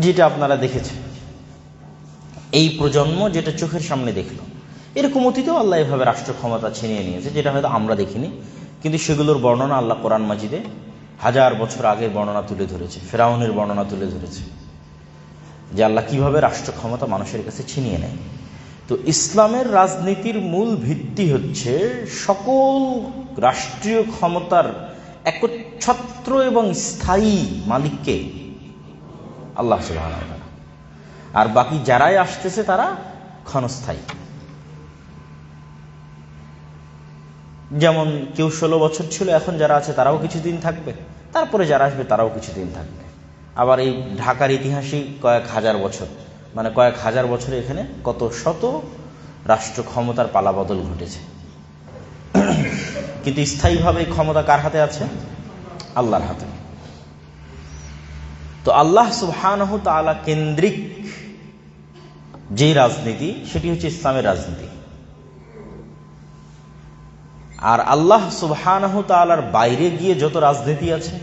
যেটা আপনারা দেখেছেন। এই প্রজন্ম যেটা চোখের সামনে দেখল। এরকম অতীতেও আল্লাহ এভাবে রাষ্ট্র ক্ষমতা ছিনিয়ে নিয়েছে, যেটা হয়তো আমরা দেখিনি। কিন্তু সেগুলোর বর্ণনা আল্লাহ কোরআন মাজিদে হাজার বছর আগের বর্ণনা তুলে ধরেছে, ফেরাউনের বর্ণনা তুলে ধরেছে। যে আল্লাহ কীভাবে রাষ্ট্র ক্ষমতা মানুষের কাছে ছিনিয়ে নেয়। তো ইসলামের রাজনীতির মূল ভিত্তি হচ্ছে সকল রাষ্ট্রীয় ক্ষমতার একচ্ছত্র এবং স্থায়ী মালিককে আল্লাহ আর বাকি যারাই আসতেছে, তারা ক্ষণস্থায়ী। যেমন কেউ ষোলো বছর ছিল, এখন যারা আছে, তারাও কিছুদিন থাকবে। তারপরে যারা আসবে, তারাও কিছুদিন থাকবে। আবার এই ঢাকার ইতিহাসই কয়েক হাজার বছর। মানে কয়েক হাজার বছরে এখানে কত শত রাষ্ট্র ক্ষমতার পালাবদল ঘটেছে। কিন্তু স্থায়ীভাবে ক্ষমতা কার হাতে আছে? আল্লাহর হাতে। তো আল্লাহ সুবহানহ তালা কেন্দ্রিক যেই রাজনীতি, সেটি হচ্ছে ইসলামের রাজনীতি। আর আল্লাহ সুবহানহ তালার বাইরে গিয়ে যত রাজনীতি আছে,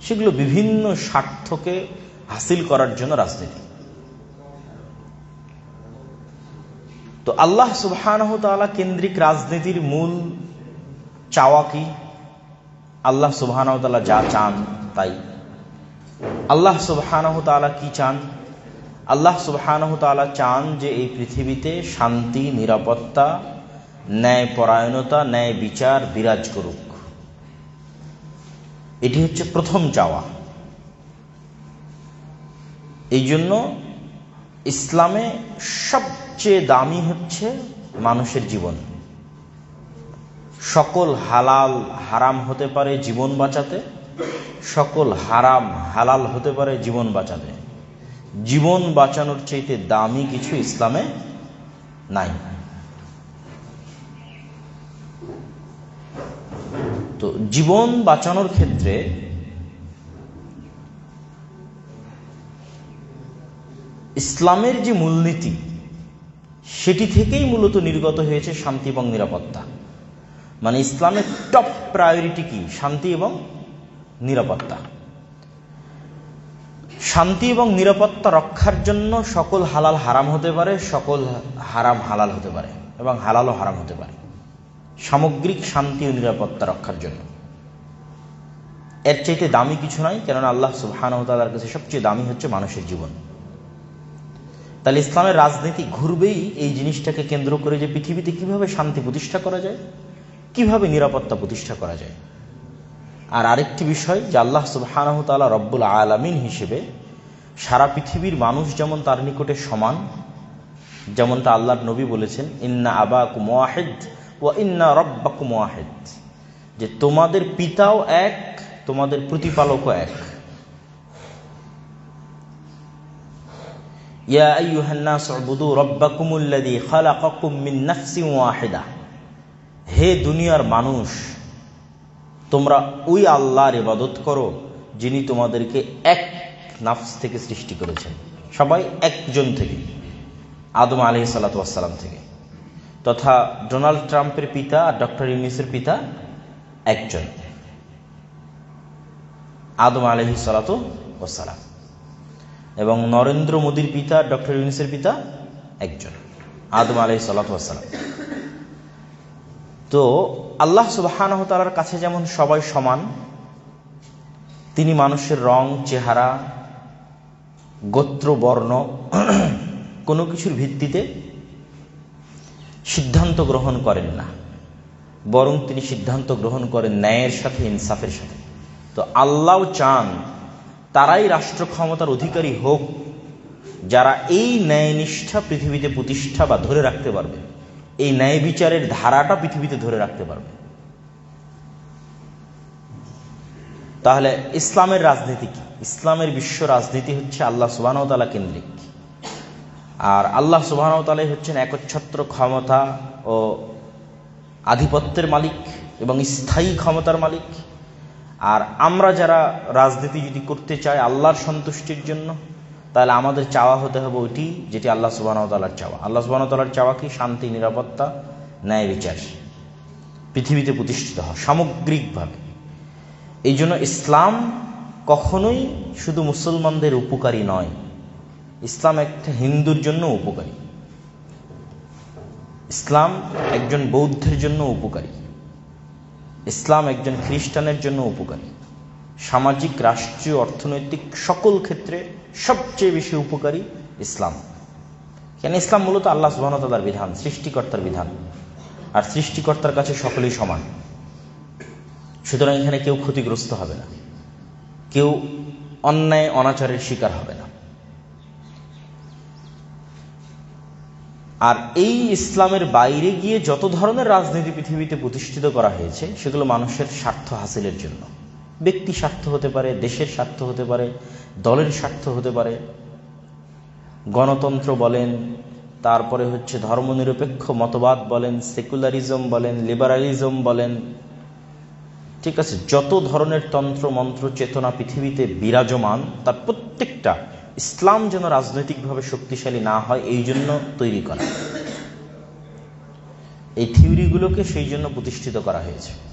সেগুলো বিভিন্ন স্বার্থকে হাসিল করার জন্য রাজনীতি। তো আল্লাহ সুবহানহ তালা কেন্দ্রিক রাজনীতির মূল চাওয়া কি? আল্লাহ সুবহানহ তালা যা চান, তাই। আল্লাহ সুবহানহ তালা কি চান? আল্লাহ সুবহানহ তালা চান যে এই পৃথিবীতে শান্তি, নিরাপত্তা ন্যায় পরায়ণতা ন্যায় বিচার বিরাজ করুক। এটি হচ্ছে প্রথম চাওয়া। এই জন্য ইসলামে সবচেয়ে দামি হচ্ছে মানুষের জীবন। সকল হালাল, হারাম হতে পারে জীবন বাঁচাতে সকল হারাম, হালাল হতে পারে জীবন বাঁচাতে। জীবন বাঁচানোর চাইতে দামি কিছু ইসলামে নাই। তো জীবন বাঁচানোর ক্ষেত্রে ইসলামের যে মূলনীতি, সেটি থেকেই মূলত নির্গত হয়েছে শান্তি এবং নিরাপত্তা। মানে ইসলামের টপ প্রায়োরিটি কি? শান্তি এবং নিরাপত্তা। শান্তি এবং নিরাপত্তা রক্ষার জন্য সকল হালাল হারাম হতে পারে, সকল হারাম হালাল হতে পারে এবং হালালও হারাম হতে পারে। সামগ্রিক শান্তি ও নিরাপত্তা রক্ষার জন্য। এর চাইতে দামি কিছু নয় কেননা আল্লাহ সুবাহানতালার কাছে সবচেয়ে দামি হচ্ছে মানুষের জীবন। তাহলে ইসলামের রাজনীতি ঘুরবেই এই জিনিসটাকে কেন্দ্র করে যে পৃথিবীতে কীভাবে শান্তি প্রতিষ্ঠা করা যায়, কীভাবে নিরাপত্তা প্রতিষ্ঠা করা যায়। আর আরেকটি বিষয় যে আল্লাহ সুবাহানহতালা রব্বুল আলামিন হিসেবে সারা পৃথিবীর মানুষ যেমন তার নিকটে সমান যেমনটা আল্লাহর নবী বলেছেন, ইন্না আবা কুমোয়াহেদ ও ইন্না রব্বা কুমোয়াহেদ যে তোমাদের পিতাও এক, তোমাদের প্রতিপালকও এক। ইয়া হে দুনিয়ার মানুষ তোমরা ওই আল্লাহর ইবাদত করো, যিনি তোমাদেরকে এক নাফস থেকে সৃষ্টি করেছেন। সবাই একজন থেকে, আদম আলহি সাল্লাতাম থেকে। তথা ডোনাল্ড ট্রাম্পের পিতা আর ডক্টর ইউনিসের পিতা একজন। আদম আলহি সালাত ওসালাম এবং নরেন্দ্র মোদীর পিতা, ডক্টর ইউনিসের পিতা একজন, আদম আলহি সাল্লাতাম তো আল্লাহ সুবাহানহ তালার কাছে যেমন সবাই সমান, তিনি মানুষের রং, চেহারা, গোত্র, বর্ণ, কোনো কিছুর ভিত্তিতে সিদ্ধান্ত গ্রহণ করেন না। বরং তিনি সিদ্ধান্ত গ্রহণ করেন ন্যায়ের সাথে, ইনসাফের সাথে। তো আল্লাহ চান তারাই রাষ্ট্র ক্ষমতার অধিকারী হোক, যারা এই ন্যায়নিষ্ঠা পৃথিবীতে প্রতিষ্ঠা বা ধরে রাখতে পারবে। এই ন্যায় বিচারের ধারাটা পৃথিবীতে ধরে রাখতে পারবে। তাহলে ইসলামের রাজনীতি কি? ইসলামের বিশ্ব রাজনীতি হচ্ছে আল্লাহ সুবাহতালা কেন্দ্রিক। আর আল্লাহ সুবাহতালাই হচ্ছেন একচ্ছত্র ক্ষমতা ও আধিপত্যের মালিক এবং স্থায়ী ক্ষমতার মালিক। আর আমরা যারা রাজনীতি যদি করতে চাই, আল্লাহর সন্তুষ্টির জন্য তাহলে আমাদের চাওয়া হতে হবে ওইটি, যেটি আল্লাহ সুবাহতালার চাওয়া। আল্লাহ সুবাহতালার চাওয়া কি? শান্তি, নিরাপত্তা, ন্যায় বিচার। পৃথিবীতে প্রতিষ্ঠিত হওয়া, সামগ্রিকভাবে। এই জন্য ইসলাম কখনোই শুধু মুসলমানদের উপকারী নয়। ইসলাম একটা হিন্দুর জন্য উপকারী। ইসলাম একজন বৌদ্ধের জন্য উপকারী। ইসলাম একজন খ্রিস্টানের জন্য উপকারী। সামাজিক, রাষ্ট্রীয়, অর্থনৈতিক সকল ক্ষেত্রে সবচেয়ে বেশি উপকারী ইসলাম। কেন ইসলাম মূলত আল্লাহ সুবাহতালার বিধান, সৃষ্টিকর্তার বিধান। আর সৃষ্টিকর্তার কাছে সকলেই সমান। সুতরাং এখানে কেউ ক্ষতিগ্রস্ত হবে না। কেউ অন্যায়, অনাচারের শিকার হবে না। আর এই ইসলামের বাইরে গিয়ে যত ধরনের রাজনীতি পৃথিবীতে প্রতিষ্ঠিত করা হয়েছে, সেগুলো মানুষের স্বার্থ হাসিলের জন্য। ব্যক্তি স্বার্থ হতে পারে, দেশের স্বার্থ হতে পারে, দলের স্বার্থ হতে পারে। গণতন্ত্র বলেন, তারপরে হচ্ছে ধর্মনিরপেক্ষ মতবাদ বলেন, সেকুলারিজম বলেন, লিবারালিজম বলেন। ঠিক আছে, যত ধরনের তন্ত্র, মন্ত্র, চেতনা পৃথিবীতে বিরাজমান, তার প্রত্যেকটা ইসলাম যেন রাজনৈতিকভাবে শক্তিশালী না হয়, এই জন্য তৈরি করা। এই থিওরিগুলোকে সেই জন্য প্রতিষ্ঠিত করা হয়েছে।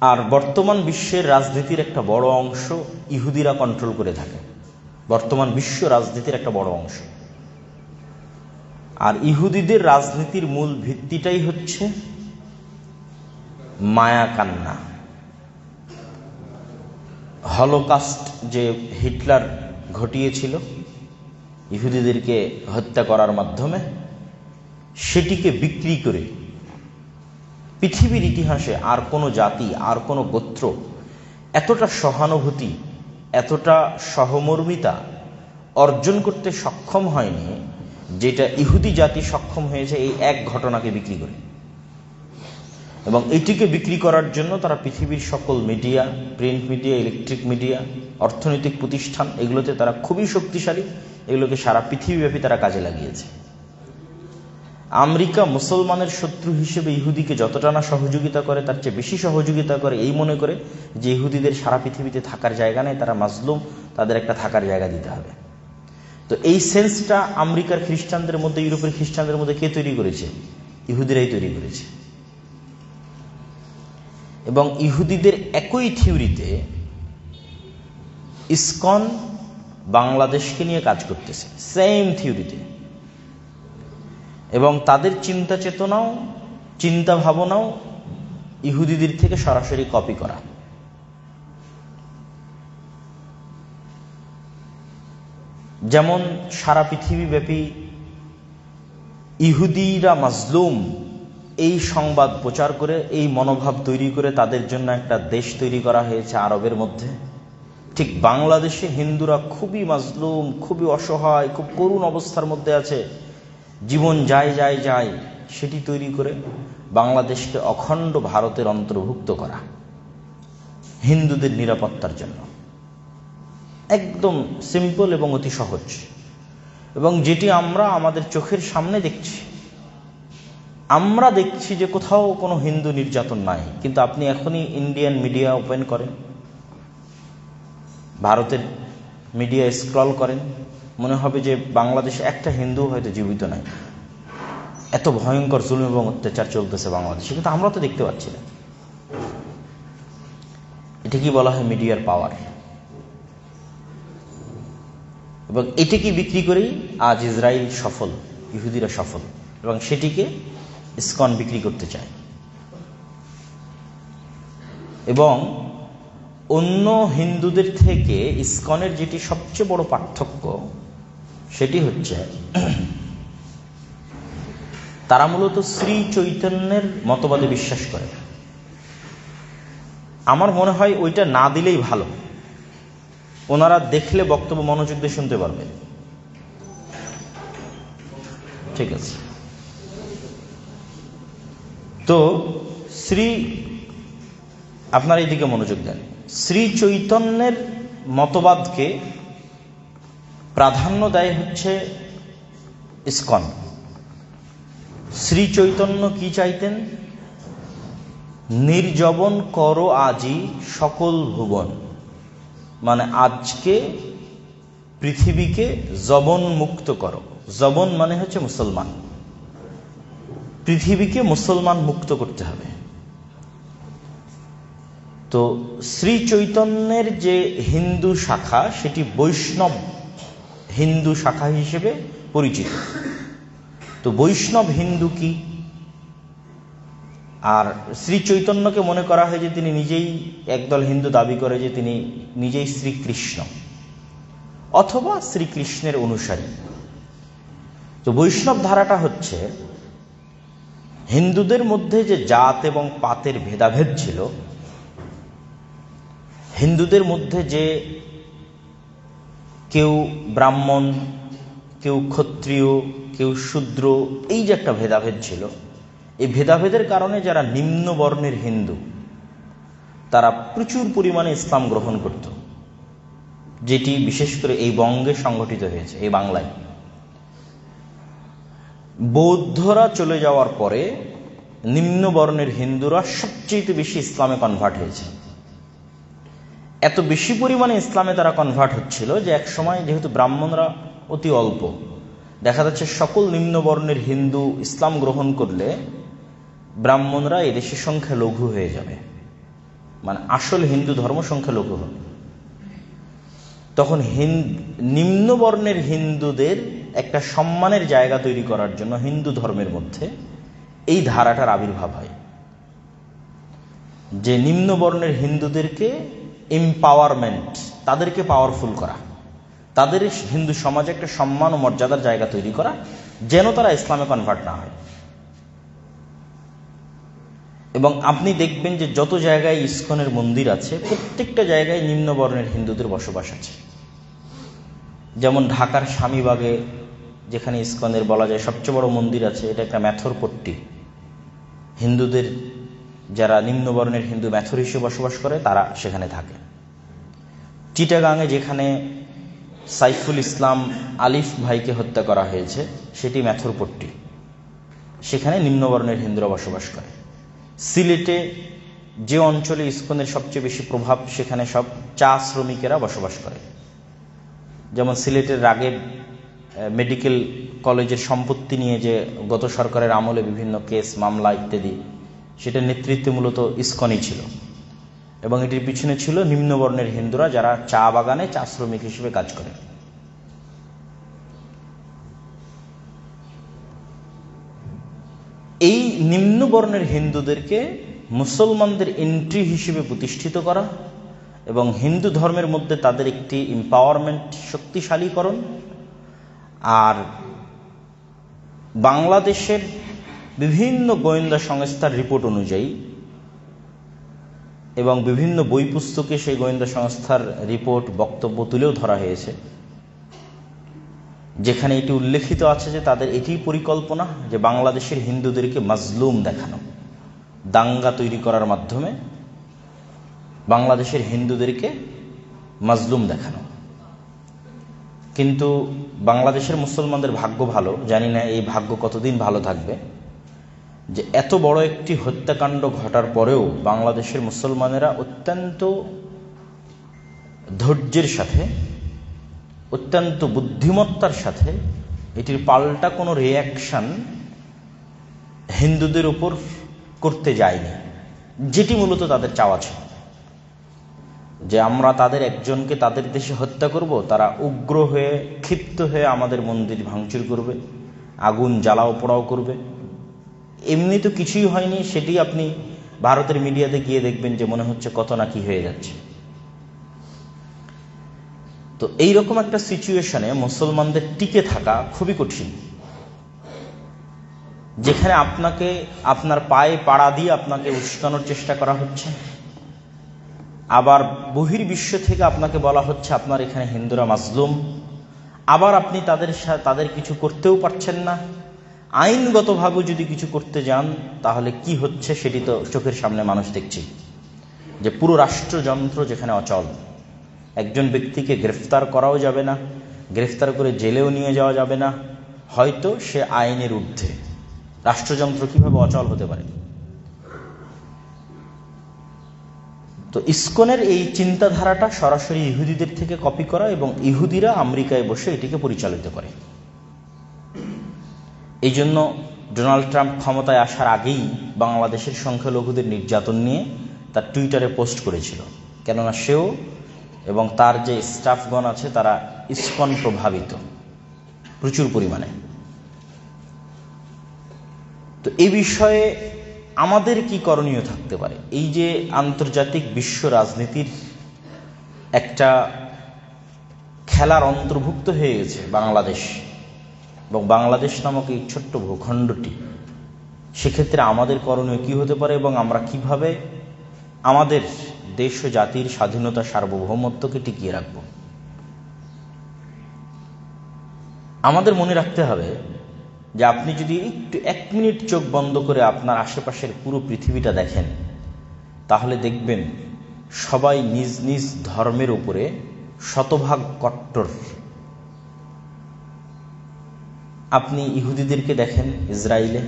আর বর্তমান বিশ্বের রাজনীতির একটা বড় অংশ ইহুদিরা কন্ট্রোল করে থাকে। বর্তমান বিশ্ব রাজনীতির একটা বড় অংশ। আর ইহুদিদের রাজনীতির মূল ভিত্তিটাই হচ্ছে মায়া কান্না। হলোকাস্ট যে হিটলার ঘটিয়েছিল, ইহুদিদেরকে হত্যা করার মাধ্যমে, সেটিকে বিক্রি করে পৃথিবীর ইতিহাসে আর কোনো জাতি, আর কোনো গোত্র এতটা সহানুভূতি, এতটা সহমর্মিতা অর্জন করতে সক্ষম হয়নি যেটা ইহুদি জাতি সক্ষম হয়েছে এই এক ঘটনাকে বিক্রি করে। এবং এটিকে বিক্রি করার জন্য তারা পৃথিবীর সকল media, print media, electric media, অর্থনৈতিক প্রতিষ্ঠান, এগুলোতে তারা খুবই শক্তিশালী, এগুলোকে সারা পৃথিবীব্যাপী তারা কাজে লাগিয়েছে। আমেরিকা মুসলমানের শত্রু হিসেবে ইহুদিকে যতটা না সহযোগিতা করে, তার চেয়ে বেশি সহযোগিতা করে, এই মনে করে যে ইহুদিদের সারা পৃথিবীতে থাকার জায়গা নেই, তারা মাজলুম, তাদের একটা থাকার জায়গা দিতে হবে। তো এই সেন্সটা আমেরিকার খ্রিস্টানদের মধ্যে, ইউরোপের খ্রিস্টানদের মধ্যে কে তৈরি করেছে? ইহুদিরাই তৈরি করেছে। এবং ইহুদিদের একই থিওরিতে ইসকন বাংলাদেশকে নিয়ে কাজ করতেছে। সেম থিওরিতে। এবং তাদের চিন্তা চেতনাও, চিন্তা ভাবনাও ইহুদিদের থেকে সরাসরি কপি করা। যেমন সারা পৃথিবীব্যাপী ইহুদিরা মাজলুম এই সংবাদ প্রচার করে, এই মনোভাব তৈরি করে তাদের জন্য একটা দেশ তৈরি করা হয়েছে আরবের মধ্যে। ঠিক বাংলাদেশে হিন্দুরা খুবই মাজলুম, খুবই অসহায়, খুব করুণ অবস্থার মধ্যে আছে। জীবন যায় যায় যায়, সেটি তৈরি করে বাংলাদেশকে অখণ্ড ভারতের অন্তর্ভুক্ত করা। হিন্দুদের নিরাপত্তার জন্য। একদম সিম্পল এবং অতি সহজ। এবং যেটি আমরা আমাদের চোখের সামনে দেখছি। আমরা দেখছি যে কোথাও কোনো হিন্দু নির্যাতন নাই, কিন্তু আপনি এখনই ইন্ডিয়ান মিডিয়া ওপেন করেন, ভারতের মিডিয়া স্ক্রল করেন মনে হবে যে বাংলাদেশে একটা হিন্দু হয়তো জীবিত নাই। এত ভয়ঙ্কর জুলুম এবং অত্যাচার চলতেছে বাংলাদেশে, কিন্তু আমরা তো দেখতে পাচ্ছি না। এটা কি বলা হয় মিডিয়ার পাওয়ার। এবং এটিকে বিক্রি করেই আজ ইসরায়েল সফল, ইহুদিরা সফল, এবং সেটিকে ইস্কন বিক্রি করতে চায়। এবং অন্য হিন্দুদের থেকে ইস্কনের যেটি সবচেয়ে বড় পার্থক্য সেটি হচ্ছে, তারা মূলত শ্রী চৈতন্যের মতবাদে বিশ্বাস করে। আমার মনে হয় ওইটা না দিলেই ভালো। ওনারা দেখলে বক্তব্য, মনোযোগ দিয়ে শুনতে পারবে। ঠিক আছে। তো শ্রী, আপনার এইদিকে মনোযোগ দেন। শ্রী চৈতন্যের মতবাদকে প্রাধান্য দেয় হচ্ছে ইস্কন। শ্রী চৈতন্য কি চাইতেন? নির্জবন কর আজি সকল ভুবন। মানে আজকে পৃথিবীকে জবন মুক্ত করো। জবন মানে হচ্ছে মুসলমান। পৃথিবীকে মুসলমান মুক্ত করতে হবে। তো শ্রী চৈতন্যের যে হিন্দু শাখা, সেটি বৈষ্ণব হিন্দু শাখা হিসেবে পরিচিত। তো বৈষ্ণব হিন্দু কি? আর শ্রী চৈতন্যকে মনে করা হয় যে তিনি নিজেই একদল হিন্দু দাবি করে যে তিনি নিজেই শ্রীকৃষ্ণ, অথবা শ্রীকৃষ্ণের অনুসারী। তো বৈষ্ণব ধারাটা হচ্ছে, হিন্দুদের মধ্যে যে জাত এবং পাতের ভেদাভেদ ছিল, হিন্দুদের মধ্যে যে কেউ ব্রাহ্মণ, কেউ ক্ষত্রিয়, কেউ শূদ্র, এই যে একটা ভেদাভেদ ছিল, এই ভেদাভেদের কারণে যারা নিম্ন বর্ণের হিন্দু, তারা প্রচুর পরিমাণে ইসলাম গ্রহণ করত, যেটি বিশেষ করে এই বঙ্গে সংগঠিত হয়েছে, এই বাংলায়। বৌদ্ধরা চলে যাওয়ার পরে নিম্ন বর্ণের হিন্দুরা সবচেয়ে বেশি ইসলামে কনভার্ট হয়েছে। এত বেশি পরিমাণে ইসলামে তারা কনভার্ট হচ্ছিল যে এক সময় যেহেতু ব্রাহ্মণরা অতি অল্প, দেখা যাচ্ছে সকল নিম্ন বর্ণের হিন্দু ইসলাম গ্রহণ করলে ব্রাহ্মণরা এদেশে সংখ্যা লঘু হয়ে যাবে। মানে আসল হিন্দু ধর্ম সংখ্যা লঘু হবে। তখন নিম্ন বর্ণের হিন্দুদের একটা সম্মানের জায়গা তৈরি করার জন্য হিন্দু ধর্মের মধ্যে এই ধারাটার আবির্ভাব হয়। যে নিম্ন বর্ণের হিন্দুদেরকে এম্পাওয়ারমেন্ট তাদেরকে পাওয়ারফুল করা। তাদের হিন্দু সমাজে একটা সম্মান ও মর্যাদার জায়গা তৈরি করা, যেন তারা ইসলামে কনভার্ট না হয়। এবং আপনি দেখবেন যে যত জায়গায় ইস্কনের মন্দির আছে, প্রত্যেকটা জায়গায় নিম্নবর্ণের হিন্দুদের বসবাস আছে। যেমন ঢাকার স্বামীবাগে, যেখানে ইস্কনের বলা যায় সবচেয়ে বড় মন্দির আছে, এটা একটা ম্যাথর পট্টি। হিন্দুদের যারা নিম্নবর্ণের হিন্দু ম্যাথর হিসেবে বসবাস করে, তারা সেখানে থাকে। চিটাগাঙে যেখানে সাইফুল ইসলাম আলিফ ভাইকে হত্যা করা হয়েছে, সেটি ম্যাথরপট্টি সেখানে নিম্নবর্ণের হিন্দুরা বসবাস করে। সিলেটে যে অঞ্চলে ইস্কনের সবচেয়ে বেশি প্রভাব, সেখানে সব চা শ্রমিকেরা বসবাস করে। যেমন সিলেটের রাগে মেডিকেল কলেজের সম্পত্তি নিয়ে যে গত সরকারের আমলে বিভিন্ন কেস, মামলা ইত্যাদি সেটার নেতৃত্বে মূলত ইস্কনই ছিল। এবং এটির পিছনে ছিল নিম্নবর্ণের হিন্দুরা যারা চা বাগানে, চা শ্রমিক হিসেবে কাজ করে। এই নিম্নবর্ণের হিন্দুদেরকে মুসলমানদের এন্ট্রি হিসেবে প্রতিষ্ঠিত করা এবং হিন্দু ধর্মের মধ্যে তাদের একটি এম্পাওয়ারমেন্ট শক্তিশালীকরণ। আর বাংলাদেশের বিভিন্ন গোয়েন্দা সংস্থার রিপোর্ট অনুযায়ী এবং বিভিন্ন বই পুস্তকে সেই গোয়েন্দা সংস্থার রিপোর্ট, বক্তব্য তুলেও ধরা হয়েছে। যেখানে এটি উল্লেখিত আছে যে তাদের এটি পরিকল্পনা যে বাংলাদেশের হিন্দুদেরকে মাজলুম দেখানো, দাঙ্গা তৈরি করার মাধ্যমে বাংলাদেশের হিন্দুদেরকে মাজলুম দেখানো। কিন্তু বাংলাদেশের মুসলমানদের ভাগ্য ভালো, জানি না এই ভাগ্য কতদিন ভালো থাকবে। যে এত বড় একটি হত্যাকাণ্ড ঘটার পরেও বাংলাদেশের মুসলমানেরা অত্যন্ত ধৈর্যের সাথে, অত্যন্ত বুদ্ধিমত্তার সাথে এটির পাল্টা কোনো রিয়াকশান হিন্দুদের উপর করতে যায়নি, যেটি মূলত তাদের চাওয়া ছিল। যে আমরা তাদের একজনকে তাদের দেশে হত্যা করব, তারা উগ্র হয়ে, ক্ষিপ্ত হয়ে আমাদের মন্দির ভাঙচুর করবে, আগুন জ্বালাও পোড়াও করবে এমনি তো কিছুই হয়নি, সেটি আপনি ভারতের মিডিয়াতে গিয়ে দেখবেন যে মনে হচ্ছে কত না কি হয়ে যাচ্ছে। তো এই রকম একটা সিচুয়েশনে মুসলমানদের টিকে থাকা খুবই কঠিন। যেখানে আপনাকে, আপনার পায়ে পাড়া দিয়ে আপনাকে উস্কানোর চেষ্টা করা হচ্ছে। আবার বহির্বিশ্ব থেকে আপনাকে বলা হচ্ছে আপনার এখানে হিন্দুরা মাজলুম আবার আপনি তাদের তাদের কিছু করতেও পারছেন না। আইনগতভাবে যদি কিছু করতে যান, তাহলে কি হচ্ছে সেটি তো চোখের সামনে মানুষ দেখছি। যে পুরো রাষ্ট্রযন্ত্র যেখানে অচল, একজন ব্যক্তিকে গ্রেফতার করাও যাবে না, গ্রেফতার করে জেলেও নিয়ে যাওয়া যাবে না, হয়তো সে আইনের ঊর্ধ্বে। রাষ্ট্রযন্ত্র কীভাবে অচল হতে পারে? তো ইস্কনের এই চিন্তাধারাটা সরাসরি ইহুদিদের থেকে কপি করা এবং ইহুদিরা আমেরিকায় বসে এটিকে পরিচালিত করে। এই জন্য ডোনাল্ড ট্রাম্প ক্ষমতায় আসার আগেই বাংলাদেশের সংখ্যালঘুদের নির্যাতন নিয়ে তার টুইটারে পোস্ট করেছিল। কেননা সেও এবং তার যে স্টাফগণ আছে, তারা ইস্কন প্রভাবিত প্রচুর পরিমাণে। তো এই বিষয়ে আমাদের কি করণীয় থাকতে পারে? এই যে আন্তর্জাতিক বিশ্ব রাজনীতির একটা খেলার অন্তর্ভুক্ত হয়ে গেছে বাংলাদেশ। এবং বাংলাদেশ নামক এই ছোট্ট ভূখণ্ডটি, সেক্ষেত্রে আমাদের করণীয় কি হতে পারে এবং আমরা কীভাবে আমাদের দেশ ও জাতির স্বাধীনতা সার্বভৌমত্বকে টিকিয়ে রাখব? আমাদের মনে রাখতে হবে যে আপনি যদি একটু এক মিনিট চোখ বন্ধ করে আপনার আশেপাশের পুরো পৃথিবীটা দেখেন, তাহলে দেখবেন সবাই নিজ নিজ ধর্মের উপরে শতভাগ কট্টর। আপনি ইহুদিদেরকে দেখেন, ইসরায়েলে,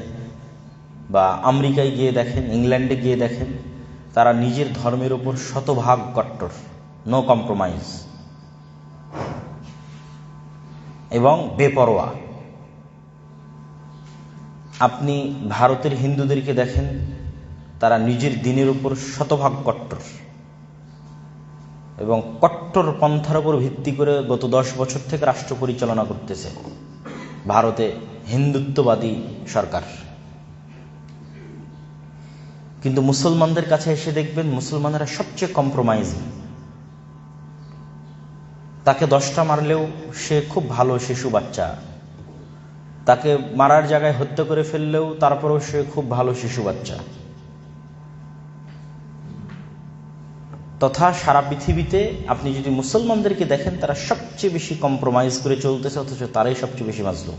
বা আমেরিকায় গিয়ে দেখেন, ইংল্যান্ডে গিয়ে দেখেন, তারা নিজের ধর্মের উপর শতভাগ কট্টর নো কম্প্রোমাইজ এবং বেপরোয়া। আপনি ভারতের হিন্দুদেরকে দেখেন, তারা নিজের দিনের উপর শতভাগ কট্টর, এবং কট্টর পন্থার উপর ভিত্তি করে গত দশ বছর থেকে রাষ্ট্র পরিচালনা করতেছে। ভারতে হিন্দুত্ববাদী সরকার। কিন্তু মুসলমানদের কাছে এসে দেখবেন মুসলমানেরা সবচেয়ে কম্প্রোমাইজ তাকে দশটা মারলেও সে খুব ভালো শিশু বাচ্চা। তাকে মারার জায়গায় হত্যা করে ফেললেও তারপরেও সে খুব ভালো শিশু বাচ্চা। তথা সারা পৃথিবীতে আপনি যদি মুসলমানদেরকে দেখেন, তারা সবচেয়ে বেশি কম্প্রোমাইজ করে চলতেছে, অথচ তারাই সবচেয়ে বেশি মাজলুম।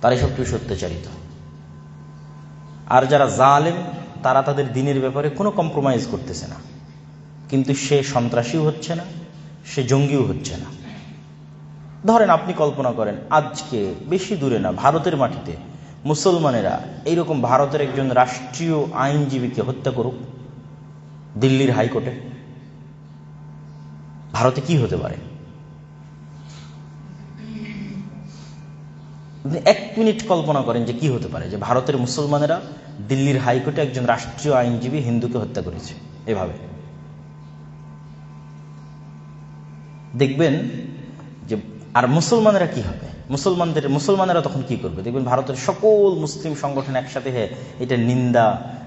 তারাই সবচেয়ে বেশি অত্যাচারিত। আর যারা জালেম, তারা তাদের দিনের ব্যাপারে কোনো কম্প্রোমাইজ করতেছে না। কিন্তু সে সন্ত্রাসীও হচ্ছে না, সে জঙ্গিও হচ্ছে না। ধরেন আপনি কল্পনা করেন, আজকে বেশি দূরে না, ভারতের মাটিতে মুসলমানেরা এইরকম ভারতের একজন রাষ্ট্রীয় আইনজীবীকে হত্যা করুক, দিল্লির হাইকোর্টে। ভারতে কি হতে পারে? এক মিনিট কল্পনা করেন যে কি হতে পারে, যে ভারতের মুসলমানেরা দিল্লির হাইকোর্টে একজন রাষ্ট্রীয় আইনজীবী হিন্দুকে হত্যা করেছে, এভাবে। দেখবেন যে, আর মুসলমানেরা কি হবে? মুসলমানদের, মুসলমানেরা তখন কি করবে? দেখবেন ভারতের সকল মুসলিম সংগঠন একসাথে হয়ে এটা নিন্দা,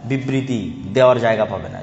বিবৃতি দেওয়ার জায়গা পাবে না।